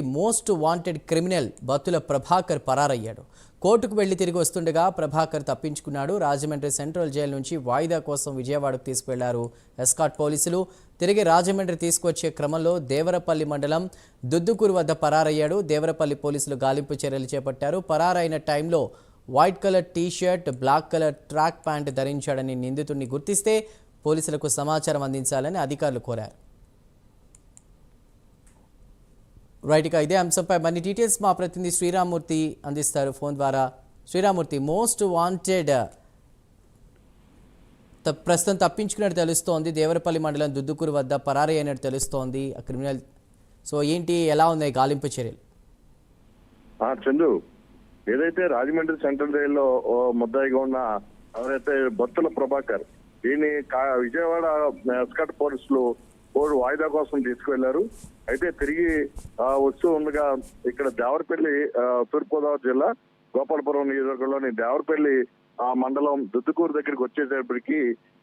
Most wanted criminal Battula Prabhakar పరారయ్యాడు. కోర్టుకు వెళ్ళి తిరిగి వస్తుండగా ప్రభాకర్ తప్పించుకున్నాడు. రాజమండ్రి సెంట్రల్ జైలు నుంచి వాయిదా కోసం విజయవాడకు తీసుకువెళ్ళారు ఎస్కాట్ పోలీసులు. తిరిగి రాజమండ్రి తీసుకొచ్చే క్రమంలో దేవరపల్లి మండలం దుద్దుకూరు వద్ద పరారయ్యాడు. దేవరపల్లి పోలీసులు గాలింపు చర్యలు చేపట్టారు. పరారైన టైంలో white colour T shirt black colour track pant ధరించాడని నిందితుడిని గుర్తిస్తే పోలీసులకు సమాచారం అందించాలని అధికారులు కోరారు. రైట్ ఇక ఇదే అంశంపై మరిన్ని డీటెయిల్స్ మా ప్రతినిధి శ్రీరామూర్తి అందిస్తారు. ఫోన్ ద్వారా శ్రీరామూర్తి మోస్ట్ వాంటెడ్ ప్రస్తుతం తప్పించుకున్నట్టు తెలుస్తోంది. దేవరపల్లి మండలం దుద్దుకూరు వద్ద పరారీ అయినట్టు తెలుస్తోంది. ఆ క్రిమినల్ సో ఏంటి ఎలా ఉన్నాయి గాలింపు చర్యలు? ఆ చందు ఏదైతే రాజమండ్రి సెంట్రల్ జైల్లో ఓ ముద్దాయిగా ఉన్న ఎవరైతే బత్తుల ప్రభాకర్ దీన్ని కా- విజయవాడ ఎస్కట్ పోలీసులు బోర్డు వాయిదా కోసం తీసుకువెళ్ళారు. అయితే తిరిగి వస్తూ ఉండగా ఇక్కడ దేవరపల్లి తూర్పుగోదావరి జిల్లా గోపాలపురం నియోజకవర్గంలోని దేవరపల్లి ఆ మండలం దుద్దుకూరు దగ్గరికి వచ్చేటప్పటికి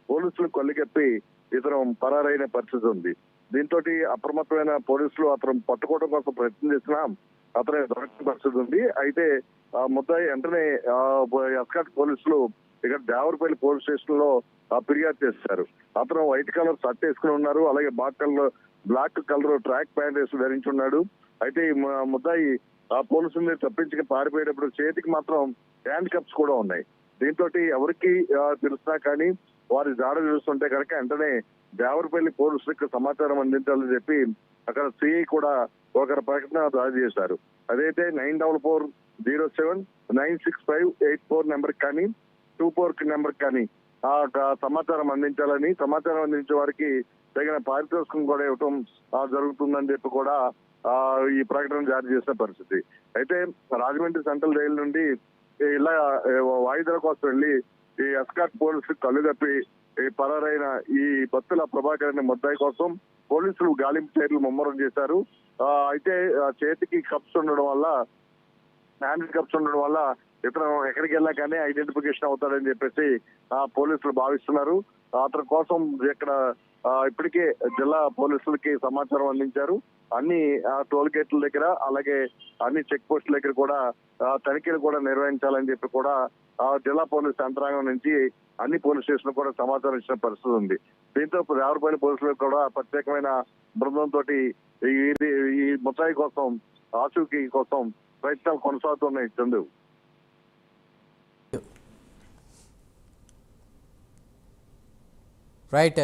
పోలీసులు కొల్లికెప్పి ఇతను పరారైన పరిస్థితి ఉంది. దీంతో అప్రమత్తమైన పోలీసులు అతను పట్టుకోవడం కోసం ప్రయత్నం చేసినా అతను దొరకని పరిస్థితి ఉంది. అయితే ముద్దాయి వెంటనే ఎస్కాట్ పోలీసులు ఇక్కడ దేవరపల్లి పోలీస్ స్టేషన్లో ఆ, ఫిర్యాదు చేశారు. అతను వైట్ కలర్ షర్ట్ వేసుకుని ఉన్నారు అలాగే black colour black colour track pant వేసి ధరించి ఉన్నాడు అయితే ఈ ముద్దాయి ఆ మీద తప్పించి పారిపోయేటప్పుడు చేతికి మాత్రం హ్యాండ్ కప్స్ కూడా ఉన్నాయి. దీంతో ఎవరికి ఆ, తెలిసినా కానీ వారి జాడ చూస్తుంటే కనుక వెంటనే దేవరపల్లి పోలీసులకు సమాచారం అందించాలని చెప్పి అక్కడ సిఐ కూడా ఒక ప్రకటన దాడి చేశారు. అదైతే nine double four zero seven nine six five eight four number కానీ టూ ఫోర్ నెంబర్ కానీ ఆ సమాచారం అందించాలని సమాచారం అందించే వారికి తగిన పారితోషికం కూడా ఇవ్వటం జరుగుతుందని చెప్పి కూడా ఆ ఈ ప్రకటన జారీ చేసిన పరిస్థితి. అయితే రాజమండ్రి సెంట్రల్ జైలు నుండి ఇలా వాయిదాల కోసం వెళ్ళి ఈ ఎస్కాట్ పోలీసు కళ్ళు తప్పి ఈ పరారైన ఈ భక్తుల ప్రభాకర్ అనే ముద్దాయి కోసం పోలీసులు గాలింపు చర్యలు ముమ్మరం చేశారు. అయితే ఆ, చేతికి కప్స్ ఉండడం వల్ల హ్యాండ్ కప్స్ ఉండడం వల్ల ఇతను ఎక్కడికి వెళ్ళా కానీ ఐడెంటిఫికేషన్ అవుతాడని చెప్పేసి ఆ పోలీసులు భావిస్తున్నారు. అతని కోసం ఇక్కడ ఇప్పటికే జిల్లా పోలీసులకి సమాచారం అందించారు. అన్ని టోల్ గేట్ల దగ్గర అలాగే అన్ని చెక్ పోస్టుల దగ్గర కూడా తనిఖీలు కూడా నిర్వహించాలని చెప్పి కూడా ఆ జిల్లా పోలీస్ యంత్రాంగం నుంచి అన్ని పోలీస్ స్టేషన్ కూడా సమాచారం ఇచ్చిన పరిస్థితి ఉంది. దీంతో రావులపల్లి పోలీసులు కూడా ప్రత్యేకమైన బృందంతో ఈ ఈ కోసం ఆచూకీ కోసం ప్రయత్నాలు కొనసాగుతున్నాయి చందు. రైట్